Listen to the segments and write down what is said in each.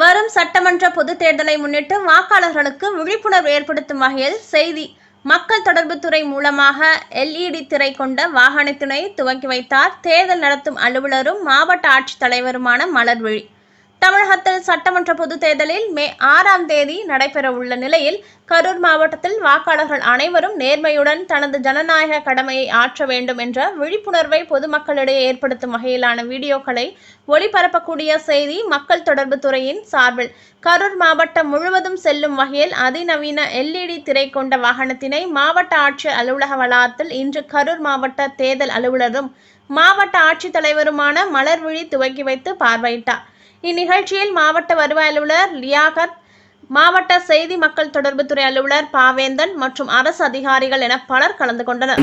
வரும் சட்டமன்ற பொதுத் தேர்தலை முன்னிட்டு வாக்காளர்களுக்கு விழிப்புணர்வு ஏற்படுத்தும் வகையில் செய்தி. மக்கள் தொடர்புத்துறை மூலமாக எல்இடி திரை கொண்ட வாகனத்தினை துவக்கி வைத்தார். தேர்தல் நடத்தும் அலுவலரும் மாவட்ட ஆட்சித்தலைவருமான மலர்விழி. தமிழகத்தில் சட்டமன்ற பொதுத் தேர்தலில் மே ஆறாம் தேதி நடைபெறவுள்ள நிலையில் கரூர் மாவட்டத்தில் வாக்காளர்கள் அனைவரும் நேர்மையுடன் தனது ஜனநாயக கடமையை ஆற்ற வேண்டும் என்ற விழிப்புணர்வை பொதுமக்களிடையே ஏற்படுத்தும் வகையிலான வீடியோக்களை ஒளிபரப்பக்கூடிய செய்தி மக்கள் தொடர்பு துறையின் சார்பில். கரூர் மாவட்டம் முழுவதும் செல்லும் வகையில் அதிநவீன எல்இடி திரை கொண்ட வாகனத்தினை மாவட்ட ஆட்சியர் அலுவலக வளாகத்தில் இன்று கரூர் மாவட்ட தேர்தல் அலுவலரும் மாவட்ட ஆட்சித்தலைவருமான மலர்விழி துவக்கி வைத்து பார்வையிட்டார். இந்நிகழ்ச்சியில் மாவட்ட வருவாய் அலுவலர் லியாகத் மாவட்ட செய்தி மக்கள் தொடர்புத்துறை அலுவலர் பாவேந்தன் மற்றும் அரசு அதிகாரிகள் என பலர் கலந்து கொண்டனர்.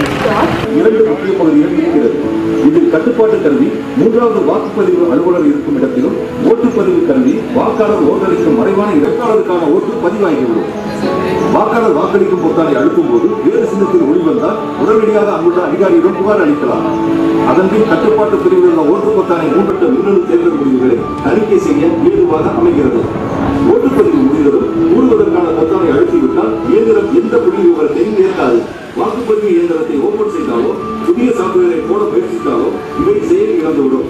இதில் கட்டுப்பாட்டு கருவி மூன்றாவது வாக்குப்பதிவு அலுவலர் இருக்கும் இடத்திலும் ஓட்டுப்பதிவு கருவி வாக்காளர் ஓட்டளிக்கும் மறைவான இடக்காளருக்கான ஓட்டு பதிவாகியுள்ளது. வாக்களிக்கும் பொத்தானை அழுத்தும் போது வேறு சின்னத்தில் ஒளி வந்தால் உடனடியாக அங்குள்ள அதிகாரியிடம் புகார் அளிக்கலாம். அதன்பின் கட்டுப்பாட்டு பிரிவில் உள்ள ஓட்டு பொத்தானை மூன்றட்ட மின்னணு தேர்தல் முடிவுகளை அறிக்கை செய்ய ஏதுவாக அமைகிறது. ஓட்டுப்பதிவு முடிந்ததும் கூறுவதற்கான பொத்தானை அழுத்திவிட்டால் இயந்திரம் எந்த புள்ளி விவரத்தையும் ஏற்காது. வாக்குப்பதிவு இயந்திரத்தை ஓபன் செய்தாலோ புதிய சாப்ட்வேரை போட முயற்சித்தாலோ இவை செயல் இழந்துவிடும்